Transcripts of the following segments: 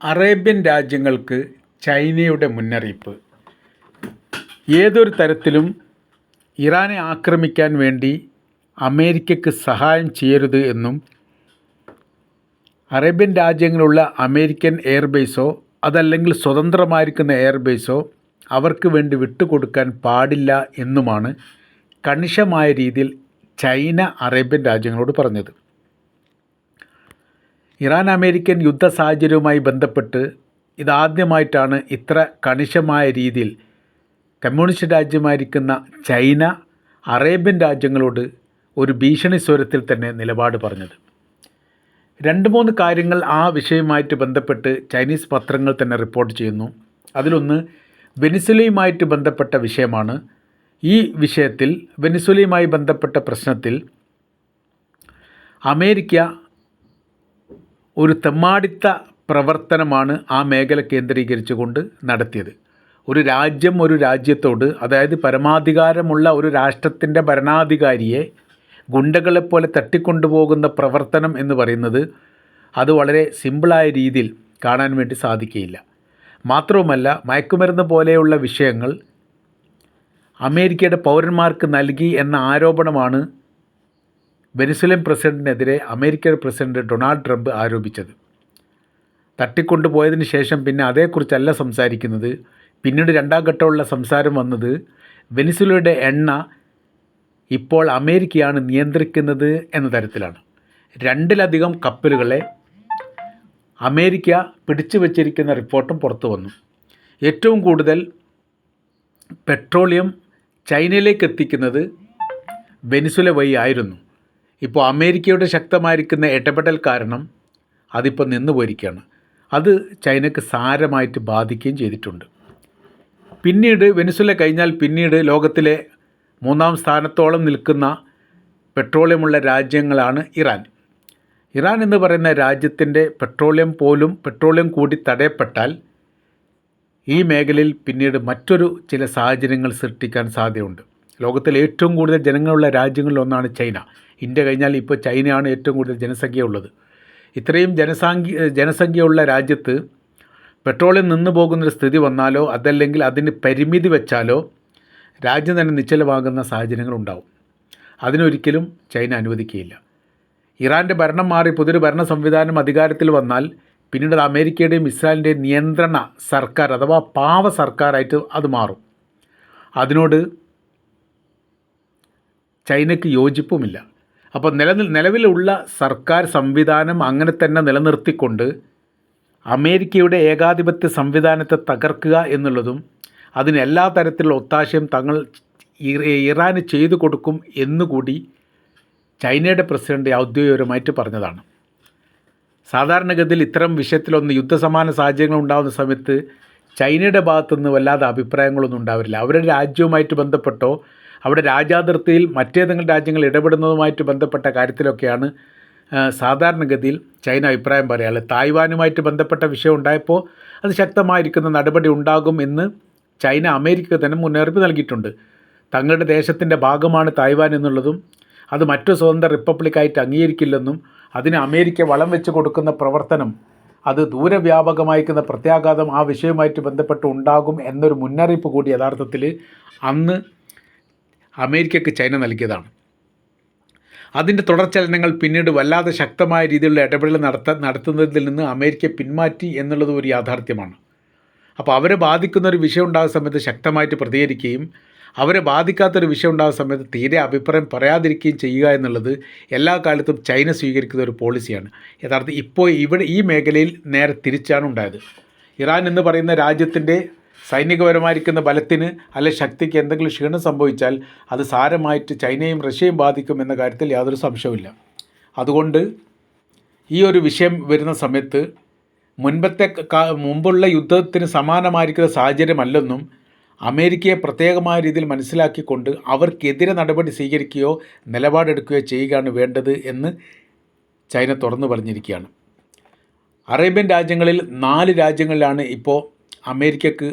Arabian രാജ്യങ്ങൾക്ക് ചൈനയുടെ മുന്നറിയിപ്പ്. ഏതൊരു തരത്തിലും ഇറാനെ ആക്രമിക്കാൻ വേണ്ടി അമേരിക്കയ്ക്ക് സഹായം ചെയ്യരുത് എന്നും അറേബ്യൻ രാജ്യങ്ങളുള്ള അമേരിക്കൻ എയർബേസോ അതല്ലെങ്കിൽ സ്വതന്ത്രമായിരിക്കുന്ന എയർബേസോ അവർക്ക് വേണ്ടി വിട്ടുകൊടുക്കാൻ പാടില്ല എന്നുമാണ് കണിശമായ രീതിയിൽ ചൈന അറേബ്യൻ രാജ്യങ്ങളോട് പറഞ്ഞത്. ഇറാൻ അമേരിക്കൻ യുദ്ധ സാഹചര്യവുമായി ബന്ധപ്പെട്ട് ഇതാദ്യമായിട്ടാണ് ഇത്ര കണിശമായ രീതിയിൽ കമ്മ്യൂണിസ്റ്റ് രാജ്യമായിരിക്കുന്ന ചൈന അറേബ്യൻ രാജ്യങ്ങളോട് ഒരു ഭീഷണി സ്വരത്തിൽ തന്നെ നിലപാട് പറഞ്ഞത്. രണ്ട് മൂന്ന് കാര്യങ്ങൾ ആ വിഷയവുമായിട്ട് ബന്ധപ്പെട്ട് ചൈനീസ് പത്രങ്ങൾ തന്നെ റിപ്പോർട്ട് ചെയ്യുന്നു. അതിലൊന്ന് വെനിസുലയുമായിട്ട് ബന്ധപ്പെട്ട വിഷയമാണ്. ഈ വിഷയത്തിൽ വെനിസുലയുമായി ബന്ധപ്പെട്ട പ്രശ്നത്തിൽ അമേരിക്ക ഒരു തെമ്മാടിത്ത പ്രവർത്തനമാണ് ആ മേഖല കേന്ദ്രീകരിച്ചുകൊണ്ട് നടത്തിയത്. ഒരു രാജ്യം ഒരു രാജ്യത്തോട് അതായത് പരമാധികാരമുള്ള ഒരു രാഷ്ട്രത്തിന്റെ ഭരണാധികാരിയെ ഗുണ്ടകളെപ്പോലെ തട്ടിക്കൊണ്ടുപോകുന്ന പ്രവർത്തനം എന്ന് പറയുന്നത് അത് വളരെ സിമ്പിളായ രീതിയിൽ കാണാൻ വേണ്ടി സാധിക്കുകയില്ല. മാത്രവുമല്ല മയക്കുമരുന്ന് പോലെയുള്ള വിഷയങ്ങൾ അമേരിക്കയുടെ പൗരന്മാർക്ക് നൽകി എന്ന ആരോപണമാണ് വെനിസുലൻ പ്രസിഡന്റിനെതിരെ അമേരിക്കൻ പ്രസിഡന്റ് ഡൊണാൾഡ് ട്രംപ് ആരോപിച്ചത്. തട്ടിക്കൊണ്ടുപോയതിന് ശേഷം പിന്നെ അതേക്കുറിച്ചല്ല സംസാരിക്കുന്നത്. പിന്നീട് രണ്ടാം ഘട്ടമുള്ള സംസാരം വന്നത് വെനിസുലയുടെ എണ്ണ ഇപ്പോൾ അമേരിക്കയാണ് നിയന്ത്രിക്കുന്നത് എന്ന തരത്തിലാണ്. രണ്ടിലധികം കപ്പലുകളെ അമേരിക്ക പിടിച്ചു വച്ചിരിക്കുന്ന റിപ്പോർട്ടും പുറത്തു വന്നു. ഏറ്റവും കൂടുതൽ പെട്രോളിയം ചൈനയിലേക്ക് എത്തിക്കുന്നത് വെനിസുല വഴി ആയിരുന്നു. ഇപ്പോൾ അമേരിക്കയുടെ ശക്തമായിരിക്കുന്ന ഇടപെടൽ കാരണം അതിപ്പോൾ നിന്നു പോയിരിക്കുകയാണ്. അത് ചൈനയ്ക്ക് സാരമായിട്ട് ബാധിക്കുകയും ചെയ്തിട്ടുണ്ട്. പിന്നീട് വെനിസുല കഴിഞ്ഞാൽ പിന്നീട് ലോകത്തിലെ മൂന്നാം സ്ഥാനത്തോളം നിൽക്കുന്ന പെട്രോളിയമുള്ള രാജ്യങ്ങളാണ് ഇറാൻ. ഇറാൻ എന്ന് പറയുന്ന രാജ്യത്തിന്റെ പെട്രോളിയം പോലും പെട്രോളിയം കൂടി തടയപ്പെട്ടാൽ ഈ മേഖലയിൽ പിന്നീട് മറ്റൊരു ചില സാഹചര്യങ്ങൾ സൃഷ്ടിക്കാൻ സാധ്യതയുണ്ട്. ലോകത്തിലെ ഏറ്റവും കൂടുതൽ ജനങ്ങളുള്ള രാജ്യങ്ങളിൽ ഒന്നാണ് ചൈന. ഇന്ത്യ കഴിഞ്ഞാൽ ഇപ്പോൾ ചൈനയാണ് ഏറ്റവും കൂടുതൽ ജനസംഖ്യ ഉള്ളത്. ഇത്രയും ജനസംഖ്യ ജനസംഖ്യയുള്ള രാജ്യത്ത് പെട്രോളിൽ നിന്ന് പോകുന്നൊരു സ്ഥിതി വന്നാലോ അതല്ലെങ്കിൽ അതിന് പരിമിതി വെച്ചാലോ രാജ്യം തന്നെ നിശ്ചലമാകുന്ന സാഹചര്യങ്ങളുണ്ടാവും അതിനൊരിക്കലും ചൈന അനുവദിക്കുകയില്ല. ഇറാന്റെ ഭരണം മാറി പുതിയൊരു ഭരണ സംവിധാനം അധികാരത്തിൽ വന്നാൽ പിന്നീട് അത് അമേരിക്കയുടെയും ഇസ്രായേലിന്റെയും നിയന്ത്രണ സർക്കാർ അഥവാ പാവ സർക്കാരായിട്ട് അത് മാറും. അതിനോട് ചൈനയ്ക്ക് യോജിപ്പുമില്ല. അപ്പോൾ നിലനിൽ നിലവിലുള്ള സർക്കാർ സംവിധാനം അങ്ങനെ തന്നെ നിലനിർത്തിക്കൊണ്ട് അമേരിക്കയുടെ ഏകാധിപത്യ സംവിധാനത്തെ തകർക്കുക എന്നുള്ളതും അതിന് എല്ലാ തരത്തിലുള്ള ഒത്താശയും തങ്ങൾ ഇറാന് ചെയ്തു കൊടുക്കും എന്നുകൂടി ചൈനയുടെ പ്രസിഡന്റ് ഔദ്യോഗികപരമായിട്ട് പറഞ്ഞതാണ്. സാധാരണഗതിയിൽ ഇത്തരം വിഷയത്തിലൊന്ന് യുദ്ധസമാന സാഹചര്യങ്ങൾ ഉണ്ടാകുന്ന സമയത്ത് ചൈനയുടെ ഭാഗത്തുനിന്ന് വല്ലാതെ അഭിപ്രായങ്ങളൊന്നും ഉണ്ടാവില്ല അവരുടെ രാജ്യവുമായിട്ട് ബന്ധപ്പെട്ടോ അവിടെ രാജ്യാതിർത്തിയിൽ മറ്റേതെങ്കിലും രാജ്യങ്ങൾ ഇടപെടുന്നതുമായിട്ട് ബന്ധപ്പെട്ട കാര്യത്തിലൊക്കെയാണ് സാധാരണഗതിയിൽ ചൈന അഭിപ്രായം പറയാറ്. തായ്വാനുമായിട്ട് ബന്ധപ്പെട്ട വിഷയം ഉണ്ടായപ്പോൾ അത് ശക്തമായിരിക്കുന്ന നടപടി ഉണ്ടാകും എന്ന് ചൈന അമേരിക്ക തന്നെ മുന്നറിയിപ്പ് നൽകിയിട്ടുണ്ട്. തങ്ങളുടെ ദേശത്തിന്റെ ഭാഗമാണ് തായ്വാൻ എന്നുള്ളതും അത് മറ്റു സ്വതന്ത്ര റിപ്പബ്ലിക്കായിട്ട് അംഗീകരിക്കില്ലെന്നും അതിന് അമേരിക്ക വളം വെച്ച് കൊടുക്കുന്ന പ്രവർത്തനം അത് ദൂരവ്യാപകമായിരിക്കുന്ന പ്രത്യാഘാതം ആ വിഷയവുമായിട്ട് ബന്ധപ്പെട്ട് ഉണ്ടാകും എന്നൊരു മുന്നറിയിപ്പ് കൂടി യഥാർത്ഥത്തിൽ അന്ന് അമേരിക്കയ്ക്ക് ചൈന നൽകിയതാണ്. അതിന്റെ തുടർചലനങ്ങൾ പിന്നീട് വല്ലാതെ ശക്തമായ രീതിയിലുള്ള ഇടപെടൽ നടത്ത നടത്തുന്നതിൽ നിന്ന് അമേരിക്ക പിന്മാറ്റി എന്നുള്ളത് ഒരു യാഥാർത്ഥ്യമാണ്. അപ്പോൾ അവരെ ബാധിക്കുന്ന ഒരു വിഷയം ഉണ്ടാകുന്ന സമയത്ത് ശക്തമായിട്ട് പ്രതികരിക്കുകയും അവരെ ബാധിക്കാത്തൊരു വിഷയം ഉണ്ടാകുന്ന സമയത്ത് തീരെ അഭിപ്രായം പറയാതിരിക്കുകയും ചെയ്യുക എന്നുള്ളത് എല്ലാ കാലത്തും ചൈന സ്വീകരിക്കുന്ന ഒരു പോളിസിയാണ്. യഥാർത്ഥം ഇപ്പോൾ ഇവിടെ ഈ മേഖലയിൽ നേരെ തിരിച്ചാണ് ഉണ്ടായത്. ഇറാൻ എന്ന് പറയുന്ന രാജ്യത്തിന്റെ സൈനികപരമായിരിക്കുന്ന ബലത്തിന് അല്ലെ ശക്തിക്ക് എന്തെങ്കിലും ക്ഷീണം സംഭവിച്ചാൽ അത് സാരമായിട്ട് ചൈനയും റഷ്യയും ബാധിക്കും എന്ന കാര്യത്തിൽ യാതൊരു സംശയവുമില്ല. അതുകൊണ്ട് ഈ ഒരു വിഷയം വരുന്ന സമയത്ത് മുൻപത്തെ മുമ്പുള്ള യുദ്ധത്തിന് സമാനമായിരിക്കുന്ന സാഹചര്യമല്ലെന്നും അമേരിക്കയെ പ്രത്യേകമായ രീതിയിൽ മനസ്സിലാക്കിക്കൊണ്ട് അവർക്കെതിരെ നടപടി സ്വീകരിക്കുകയോ നിലപാടെടുക്കുകയോ ചെയ്യുകയാണ് വേണ്ടത് എന്ന് ചൈന തുറന്നു പറഞ്ഞിരിക്കുകയാണ്. അറേബ്യൻ രാജ്യങ്ങളിൽ നാല് രാജ്യങ്ങളിലാണ് ഇപ്പോൾ അമേരിക്കക്ക്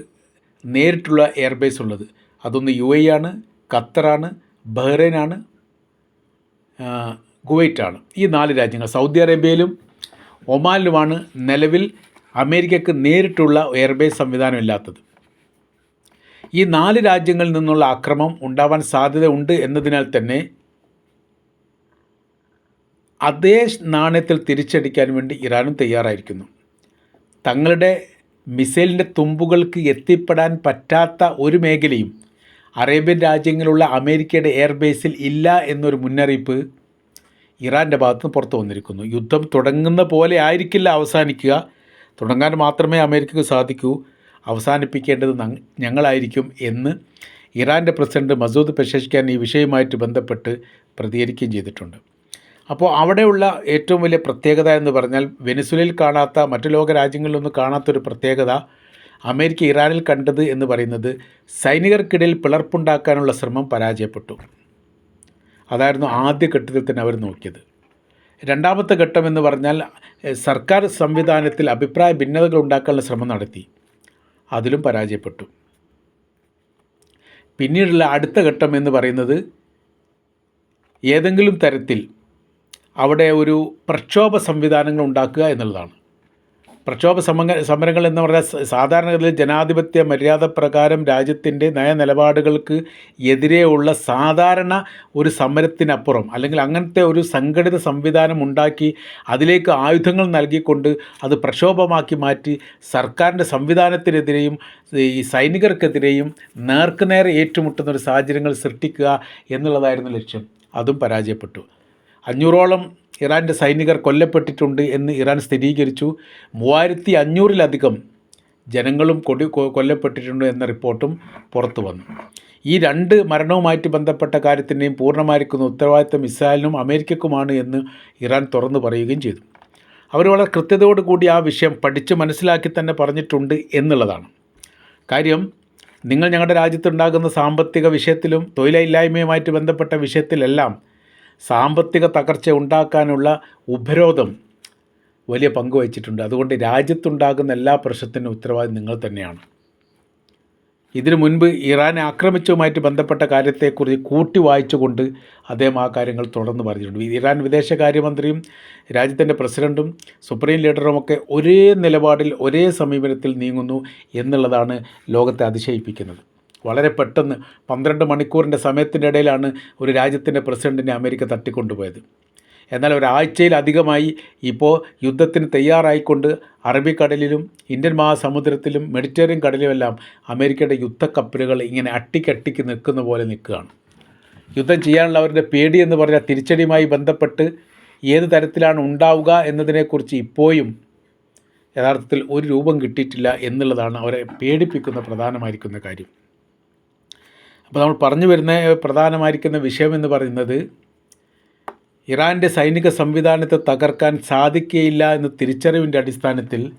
നേരിട്ടുള്ള എയർബേസ് ഉള്ളത്. അതൊന്ന് യു എ ആണ് ഖത്തറാണ് ബഹ്റൈനാണ് കുവൈറ്റാണ് ഈ നാല് രാജ്യങ്ങൾ സൗദി അറേബ്യയിലും ഒമാനിലുമാണ് നിലവിൽ അമേരിക്കക്ക് നേരിട്ടുള്ള എയർബേസ് സംവിധാനം ഇല്ലാത്തത് ഈ നാല് രാജ്യങ്ങളിൽ നിന്നുള്ള അക്രമം ഉണ്ടാവാൻ സാധ്യതയുണ്ട് എന്നതിനാൽ തന്നെ അതേ നാണയത്തിൽ തിരിച്ചടിക്കാൻ വേണ്ടി ഇറാനും തയ്യാറായിരിക്കുന്നു. തങ്ങളുടെ മിസൈലിന്റെ തുമ്പുകൾക്ക് എത്തിപ്പെടാൻ പറ്റാത്ത ഒരു മേഖലയും അറേബ്യൻ രാജ്യങ്ങളുള്ള അമേരിക്കയുടെ എയർബേസിൽ ഇല്ല എന്നൊരു മുന്നറിയിപ്പ് ഇറാന്റെ ഭാഗത്തുനിന്ന് പുറത്തു വന്നിരിക്കുന്നു. യുദ്ധം തുടങ്ങുന്ന പോലെ ആയിരിക്കില്ല അവസാനിക്കുക. തുടങ്ങാൻ മാത്രമേ അമേരിക്കക്ക് സാധിക്കൂ. അവസാനിപ്പിക്കേണ്ടത് ഞങ്ങളായിരിക്കും എന്ന് ഇറാന്റെ പ്രസിഡന്റ് മസൂദ് പെഷഷ്ഖാൻ ഈ വിഷയവുമായിട്ട് ബന്ധപ്പെട്ട് പ്രതികരിക്കുകയും ചെയ്തിട്ടുണ്ട്. അപ്പോൾ അവിടെയുള്ള ഏറ്റവും വലിയ പ്രത്യേകത എന്ന് പറഞ്ഞാൽ വെനിസുലയിൽ കാണാത്ത മറ്റു ലോക രാജ്യങ്ങളിലൊന്നും കാണാത്തൊരു പ്രത്യേകത അമേരിക്ക ഇറാനിൽ കണ്ടത് എന്ന് പറയുന്നത് സൈനികർക്കിടയിൽ പിളർപ്പുണ്ടാക്കാനുള്ള ശ്രമം പരാജയപ്പെട്ടു. അതായിരുന്നു ആദ്യ ഘട്ടത്തിൽ തന്നെ അവർ നോക്കിയത്. രണ്ടാമത്തെ ഘട്ടം എന്ന് പറഞ്ഞാൽ സർക്കാർ സംവിധാനത്തിൽ അഭിപ്രായ ഭിന്നതകൾ ഉണ്ടാക്കാനുള്ള ശ്രമം നടത്തി. അതിലും പരാജയപ്പെട്ടു. പിന്നീടുള്ള അടുത്ത ഘട്ടം എന്ന് പറയുന്നത് ഏതെങ്കിലും തരത്തിൽ അവിടെ ഒരു പ്രക്ഷോഭ സംവിധാനങ്ങൾ ഉണ്ടാക്കുക എന്നുള്ളതാണ്. പ്രക്ഷോഭ സമങ്ങ സമരങ്ങൾ എന്ന് പറഞ്ഞാൽ സാധാരണഗതിയിൽ ജനാധിപത്യ മര്യാദ പ്രകാരം രാജ്യത്തിന്റെ നയനിലപാടുകൾക്ക് എതിരെയുള്ള സാധാരണ ഒരു സമരത്തിനപ്പുറം അല്ലെങ്കിൽ അങ്ങനത്തെ ഒരു സംഘടിത സംവിധാനം ഉണ്ടാക്കി അതിലേക്ക് ആയുധങ്ങൾ നൽകിക്കൊണ്ട് അത് പ്രക്ഷോഭമാക്കി മാറ്റി സർക്കാരിന്റെ സംവിധാനത്തിനെതിരെയും ഈ സൈനികർക്കെതിരെയും നേർക്കുനേരെ ഏറ്റുമുട്ടുന്ന ഒരു സാഹചര്യങ്ങൾ സൃഷ്ടിക്കുക എന്നുള്ളതായിരുന്നു ലക്ഷ്യം. അതും പരാജയപ്പെട്ടു. അഞ്ഞൂറോളം ഇറാന്റെ സൈനികർ കൊല്ലപ്പെട്ടിട്ടുണ്ട് എന്ന് ഇറാൻ സ്ഥിരീകരിച്ചു. മൂവായിരത്തി അഞ്ഞൂറിലധികം ജനങ്ങളും കൊടി കൊല്ലപ്പെട്ടിട്ടുണ്ട് എന്ന റിപ്പോർട്ടും പുറത്തു വന്നു. ഈ രണ്ട് മരണവുമായിട്ട് ബന്ധപ്പെട്ട കാര്യത്തിന്റെയും പൂർണമായിരിക്കുന്ന ഉത്തരവാദിത്തം ഇസ്രായേലിനും അമേരിക്കക്കുമാണ് എന്ന് ഇറാൻ തുറന്നു പറയുകയും ചെയ്തു. അവർ വളരെ കൃത്യതയോടുകൂടി ആ വിഷയം പഠിച്ച് മനസ്സിലാക്കി തന്നെ പറഞ്ഞിട്ടുണ്ട് എന്നുള്ളതാണ്. കാര്യം നിങ്ങൾ ഞങ്ങളുടെ രാജ്യത്തുണ്ടാകുന്ന സാമ്പത്തിക വിഷയത്തിലും തൊഴിലില്ലായ്മയുമായിട്ട് ബന്ധപ്പെട്ട വിഷയത്തിലെല്ലാം സാമ്പത്തിക തകർച്ച ഉണ്ടാക്കാനുള്ള ഉപരോധം വലിയ പങ്ക് വഹിച്ചിട്ടുണ്ട്. അതുകൊണ്ട് രാജ്യത്തുണ്ടാകുന്ന എല്ലാ പ്രശ്നത്തിനും ഉത്തരവാദി നിങ്ങൾ തന്നെയാണ്. ഇതിനു മുൻപ് ഇറാനെ ആക്രമിച്ചതുമായിട്ട് ബന്ധപ്പെട്ട കാര്യത്തെക്കുറിച്ച് കൂട്ടി വായിച്ചുകൊണ്ട് അദ്ദേഹം ആ കാര്യങ്ങൾ തുടർന്ന് പറഞ്ഞിട്ടുണ്ട്. ഇറാൻ വിദേശകാര്യമന്ത്രിയും രാജ്യത്തിന്റെ പ്രസിഡന്റും സുപ്രീം ലീഡറും ഒക്കെ ഒരേ നിലപാടിൽ ഒരേ സമീപനത്തിൽ നീങ്ങുന്നു എന്നുള്ളതാണ് ലോകത്തെ അതിശയിപ്പിക്കുന്നത്. വളരെ പെട്ടെന്ന് പന്ത്രണ്ട് മണിക്കൂറിന്റെ സമയത്തിന്റെ ഇടയിലാണ് ഒരു രാജ്യത്തിന്റെ പ്രസിഡന്റിനെ അമേരിക്ക തട്ടിക്കൊണ്ടുപോയത്. എന്നാൽ ഒരാഴ്ചയിലധികമായി ഇപ്പോൾ യുദ്ധത്തിന് തയ്യാറായിക്കൊണ്ട് അറബിക്കടലിലും ഇന്ത്യൻ മഹാസമുദ്രത്തിലും മെഡിറ്ററേനിയൻ കടലിലുമെല്ലാം അമേരിക്കയുടെ യുദ്ധക്കപ്പലുകൾ ഇങ്ങനെ അട്ടിക്കട്ടിക്ക് നിൽക്കുന്ന പോലെ നിൽക്കുകയാണ്. യുദ്ധം ചെയ്യാനുള്ള അവരുടെ പേടി എന്ന് പറഞ്ഞാൽ തിരിച്ചടിയുമായി ബന്ധപ്പെട്ട് ഏത് തരത്തിലാണ് ഉണ്ടാവുക എന്നതിനെക്കുറിച്ച് ഇപ്പോഴും യഥാർത്ഥത്തിൽ ഒരു രൂപം കിട്ടിയിട്ടില്ല എന്നുള്ളതാണ് അവരെ പേടിപ്പിക്കുന്ന പ്രധാനമായിരിക്കുന്ന കാര്യം. അപ്പോൾ നമ്മൾ പറഞ്ഞു വരുന്ന പ്രധാനമായിരിക്കുന്ന വിഷയം എന്ന് പറയുന്നത് ഇറാന്റെ സൈനിക സംവിധാനത്തെ തകർക്കാൻ സാധിക്കുകയില്ല എന്ന തിരിച്ചറിവിന്റെ അടിസ്ഥാനത്തിൽ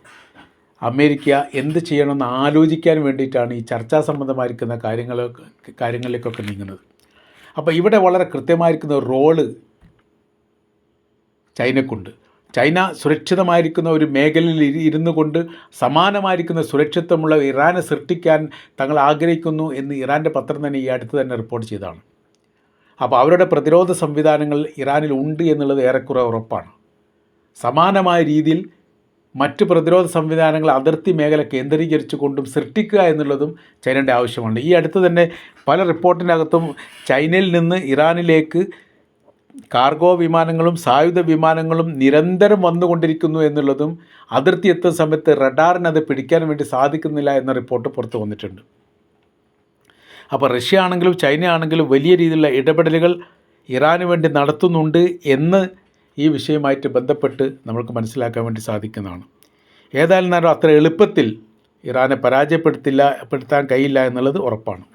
അമേരിക്ക എന്ത് ചെയ്യണമെന്ന് ആലോചിക്കാൻ വേണ്ടിയിട്ടാണ് ഈ ചർച്ചാ സംബന്ധമായിരിക്കുന്ന കാര്യങ്ങൾ കാര്യങ്ങളിലേക്കൊക്കെ നീങ്ങുന്നത്. അപ്പോൾ ഇവിടെ വളരെ കൃത്യമായിരിക്കുന്ന റോൾ ചൈനക്കുണ്ട്. ചൈന സുരക്ഷിതമായിരിക്കുന്ന ഒരു മേഖലയിൽ ഇരുന്നു കൊണ്ട് സമാനമായിരിക്കുന്ന സുരക്ഷിത്വമുള്ള ഇറാനെ സൃഷ്ടിക്കാൻ തങ്ങൾ ആഗ്രഹിക്കുന്നു എന്ന് ഇറാന്റെ പത്രം തന്നെ ഈ അടുത്ത് തന്നെ റിപ്പോർട്ട് ചെയ്തതാണ് അപ്പോൾ അവരുടെ പ്രതിരോധ സംവിധാനങ്ങൾ ഇറാനിൽ ഉണ്ട് എന്നുള്ളത് ഏറെക്കുറെ ഉറപ്പാണ്. സമാനമായ രീതിയിൽ മറ്റ് പ്രതിരോധ സംവിധാനങ്ങൾ അതിർത്തി മേഖല കേന്ദ്രീകരിച്ചു കൊണ്ടും സൃഷ്ടിക്കുക എന്നുള്ളതും ചൈനയുടെ ആവശ്യമാണ്. ഈ അടുത്ത് തന്നെ പല റിപ്പോർട്ടിനകത്തും ചൈനയിൽ നിന്ന് ഇറാനിലേക്ക് കാർഗോ വിമാനങ്ങളും സായുധ വിമാനങ്ങളും നിരന്തരം വന്നുകൊണ്ടിരിക്കുന്നു എന്നുള്ളതും അതിർത്തി എത്തുന്ന സമയത്ത് റഡാറിന് അത് പിടിക്കാൻ വേണ്ടി സാധിക്കുന്നില്ല എന്ന റിപ്പോർട്ട് പുറത്തു വന്നിട്ടുണ്ട്. അപ്പോൾ റഷ്യ ആണെങ്കിലും ചൈന ആണെങ്കിലും വലിയ രീതിയിലുള്ള ഇടപെടലുകൾ ഇറാന് വേണ്ടി നടത്തുന്നുണ്ട് എന്ന് ഈ വിഷയമായിട്ട് ബന്ധപ്പെട്ട് നമുക്ക് മനസ്സിലാക്കാൻ വേണ്ടി സാധിക്കുന്നതാണ്. ഏതായാലും നേരം അത്ര എളുപ്പത്തിൽ ഇറാനെ പരാജയപ്പെടുത്തില്ല പെടുത്താൻ കഴിയില്ല എന്നുള്ളത് ഉറപ്പാണ്.